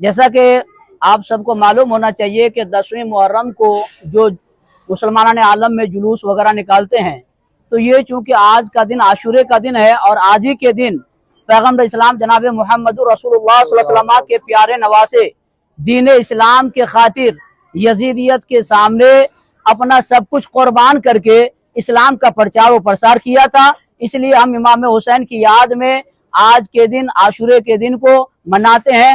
جیسا کہ آپ سب کو معلوم ہونا چاہیے کہ دسویں محرم کو جو مسلمانان عالم میں جلوس وغیرہ نکالتے ہیں، تو یہ چونکہ آج کا دن، عاشورے کا دن ہے اور آج ہی کے دن پیغمبر اسلام جناب محمد رسول اللہ صلی اللہ علیہ وسلم کے پیارے نواسے دین اسلام کے خاطر یزیدیت کے سامنے اپنا سب کچھ قربان کر کے اسلام کا پرچار و پرسار کیا تھا۔ اس لیے ہم امام حسین کی یاد میں آج کے دن، عاشورے کے دن کو مناتے ہیں۔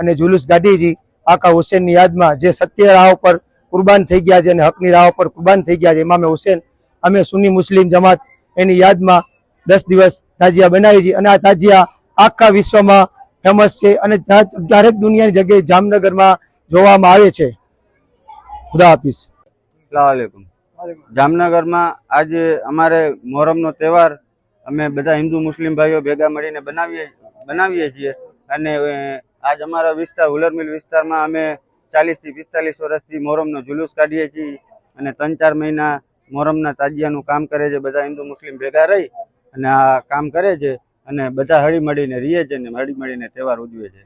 અને જુલુસ ગાંધીજી આખા હુસેનની યાદમાં જે સત્ય રાહ પર કુરબાન થઈ ગયા છે અને હકની રાહ પર કુરબાન થઈ ગયા છે, ઇમામે હુસેન, અમે સુન્ની મુસ્લિમ જમાત એની યાદમાં દસ દિવસ તાજિયા બનાવી છે. અને આ તાજિયા આખા વિશ્વમાં ફેમસ છે અને દરેક દુનિયાની જગ્યાએ જામનગરમાં જોવામાં આવે છે. ખુદા હાફિઝ. અસલામવાલેકુમ જામનગરમાં આજે અમારે મોહરમનો તહેવાર અમે બધા હિન્દુ મુસ્લિમ ભાઈઓ ભેગા મળીને બનાવીએ બનાવીએ છીએ. અને આજ અમારા વિસ્તાર, હુલરમિલ વિસ્તારમાં અમે ચાલીસથી પિસ્તાલીસ વર્ષથી મોહરમનો જુલુસ કાઢીએ છીએ અને ત્રણ ચાર મહિના મોહરમના તાજિયાનું કામ કરે છે, બધા હિન્દુ મુસ્લિમ ભેગા રહી અને આ કામ કરે છે અને બધા હળી મળીને રહીએ છે અને હળી મળીને તહેવાર ઉજવે છે.